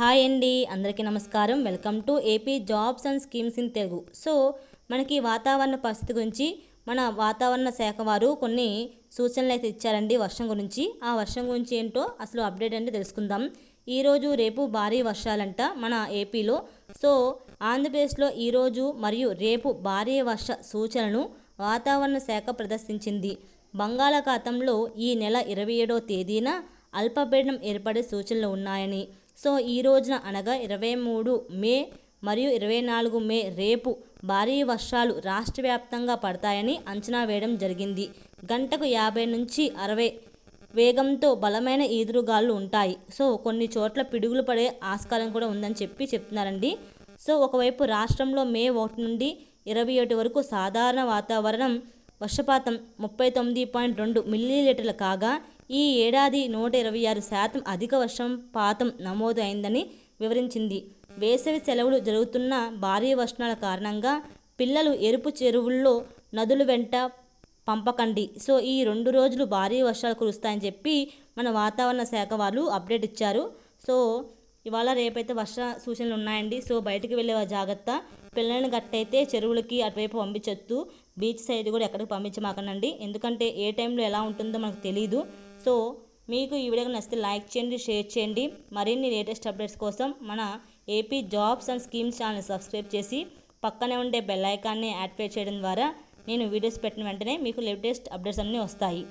Hi అండి అందరికీ నమస్కారం. Welcome to AP jobs and schemes in Telugu. So మనకి వాతావరణ పరిస్థితి గురించి మన వాతావరణ శాఖ వారు కొన్ని సూచనలు అయితే ఇచ్చారండి వర్షం గురించి. ఆ వర్షం గురించి ఏంటో అసలు అప్డేట్ అంటే తెలుసుకుందాం. ఈరోజు రేపు భారీ వర్షాలంట మన ఏపీలో. సో ఆంధ్రప్రదేశ్లో ఈరోజు మరియు రేపు భారీ వర్ష సూచనను వాతావరణ శాఖ ప్రదర్శించింది. బంగాళాఖాతంలో ఈ నెల ఇరవై ఏడో తేదీన అల్పపీడనం ఏర్పడే సూచనలు ఉన్నాయని సో ఈ రోజున అనగా ఇరవై మూడు మే మరియు ఇరవై నాలుగు మే రేపు భారీ వర్షాలు రాష్ట్ర వ్యాప్తంగా పడతాయని అంచనా వేయడం జరిగింది. గంటకు యాభై నుంచి అరవై వేగంతో బలమైన ఈదురుగాలు ఉంటాయి. సో కొన్ని చోట్ల పిడుగులు పడే ఆస్కారం కూడా ఉందని చెప్పి చెప్తున్నారండి. సో ఒకవైపు రాష్ట్రంలో మే ఒకటి నుండి ఇరవై ఒకటి వరకు సాధారణ వాతావరణం వర్షపాతం ముప్పై తొమ్మిది పాయింట్ రెండు మిల్లీలీటర్లు కాగా ఈ ఏడాది నూట ఇరవై ఆరు శాతం అధిక వర్షపాతం నమోదు అయిందని వివరించింది. వేసవి సెలవులు జరుగుతున్న భారీ వర్షాల కారణంగా పిల్లలు ఎరుపు చెరువుల్లో నదుల వెంట పంపకండి. సో ఈ రెండు రోజులు భారీ వర్షాలు కురుస్తాయని చెప్పి మన వాతావరణ శాఖ వాళ్ళు అప్డేట్ ఇచ్చారు. సో ఇవాళ రేపైతే వర్ష సూచనలు ఉన్నాయండి. సో బయటకు వెళ్ళే జాగ్రత్త. పిల్లలను గట్టయితే చెరువులకి అటువైపు పంపించొద్దు. బీచ్ సైడ్ కూడా ఎక్కడికి పంపించమాకనండి ఎందుకంటే ఏ టైంలో ఎలా ఉంటుందో మనకు తెలియదు సో మీకు ఈ వీడియో నచ్చితే లైక్ చేయండి షేర్ చేయండి. మరిన్ని లేటెస్ట్ అప్డేట్స్ కోసం మన AP jobs and schemes channel subscribe చేసి పక్కనే ఉండే బెల్ ఐకాన్ని యాక్టివేట్ చేయడం ద్వారా నేను వీడియోస్ పెట్టిన వెంటనే మీకు లేటెస్ట్ అప్డేట్స్ అన్నీ వస్తాయి.